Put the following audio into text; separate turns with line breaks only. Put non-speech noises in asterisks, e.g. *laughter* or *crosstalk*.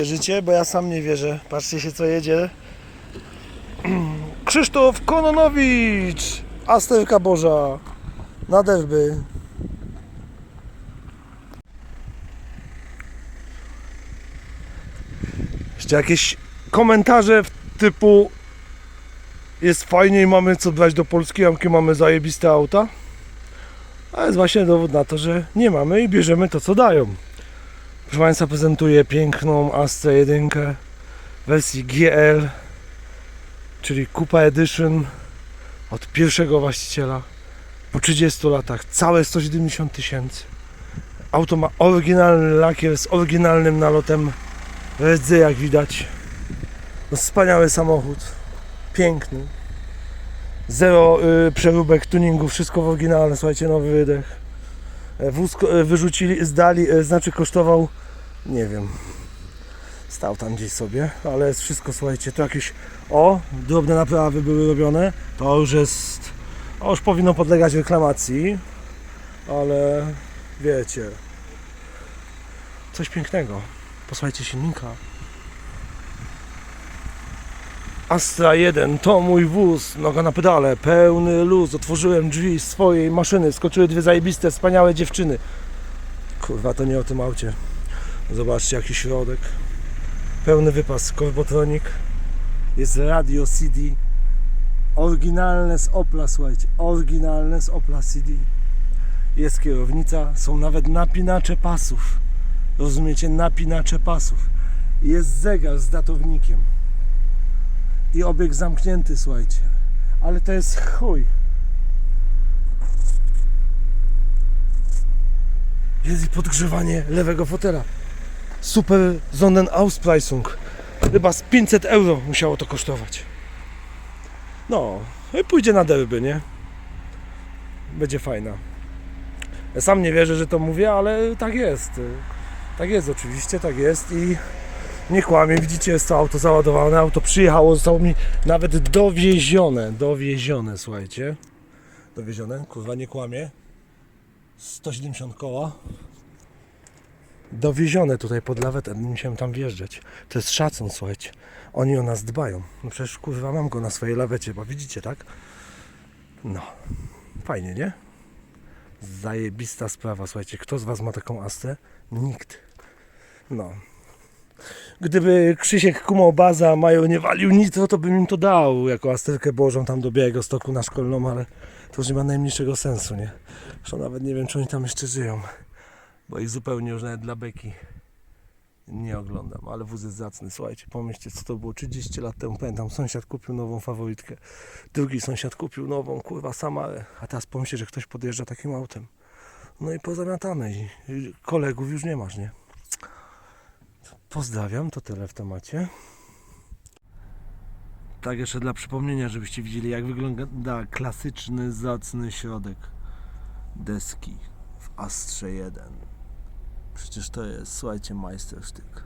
wierzycie? Bo ja sam nie wierzę. Patrzcie się co jedzie. *clears throat* Krzysztof Kononowicz! Asterka Boża! Na derby. Jeszcze jakieś komentarze typu jest fajnie i mamy co brać do Polski, jakie mamy zajebiste auta. A jest właśnie dowód na to, że nie mamy i bierzemy to co dają. Proszę Państwa, prezentuję piękną Astra 1 w wersji GL, czyli Coupe Edition od pierwszego właściciela po 30 latach, całe 170 tysięcy. Auto ma oryginalny lakier z oryginalnym nalotem rdzy, jak widać. No, wspaniały samochód, piękny. Zero y, przeróbek, tuningu, wszystko w oryginale, słuchajcie, nowy wydech. Wóz wyrzucili, zdali, e, znaczy kosztował, nie wiem, stał tam gdzieś sobie, ale jest wszystko, słuchajcie, to jakieś, o, drobne naprawy były robione, to już jest, o, już powinno podlegać reklamacji, ale wiecie, coś pięknego. Posłuchajcie silnika. Astra 1 to mój wóz, noga na pedale, pełny luz. Otworzyłem drzwi swojej maszyny, skoczyły dwie zajebiste, wspaniałe dziewczyny. Kurwa, to nie o tym aucie. Zobaczcie, jaki środek. Pełny wypas, Corbotronic. Jest radio CD. Oryginalne z Opla, słuchajcie. Oryginalne z Opla CD. Jest kierownica, są nawet napinacze pasów. Rozumiecie? Napinacze pasów. Jest zegar z datownikiem i obieg zamknięty, słuchajcie. Ale to jest chuj. Jest i podgrzewanie lewego fotela. Super Sonnenauspreisung. Chyba z 500 euro musiało to kosztować. No, i pójdzie na derby, nie? Będzie fajna. Ja sam nie wierzę, że to mówię, ale tak jest. Tak jest oczywiście, tak jest i nie kłamie, widzicie, jest to auto załadowane, auto przyjechało, zostało mi nawet dowiezione, dowiezione, słuchajcie. Dowiezione, kurwa, nie kłamie. 170 koła. Dowiezione tutaj pod lawetę, musiałem tam wjeżdżać. To jest szacun, słuchajcie. Oni o nas dbają. No przecież kurwa mam go na swojej lawecie, bo widzicie, tak? No. Fajnie, nie? Zajebista sprawa, słuchajcie. Kto z Was ma taką astę? Nikt. No. Gdyby Krzysiek kumał baza, Majo nie walił nitro, to bym im to dał jako asterkę Bożą tam do Białego Stoku na szkolną, ale to już nie ma najmniejszego sensu, nie? Zresztą nawet nie wiem, czy oni tam jeszcze żyją, bo ich zupełnie już nawet dla beki nie oglądam, ale wóz jest zacny, słuchajcie, pomyślcie, co to było 30 lat temu, pamiętam, sąsiad kupił nową faworytkę, drugi sąsiad kupił nową, kurwa, Samarę, a teraz pomyślcie, że ktoś podjeżdża takim autem. No i pozamiatane i kolegów już nie masz, nie? Pozdrawiam, to tyle w temacie. Tak, jeszcze dla przypomnienia, żebyście widzieli, jak wygląda klasyczny, zacny środek deski w Astrze 1. Przecież to jest, słuchajcie, majstersztyk.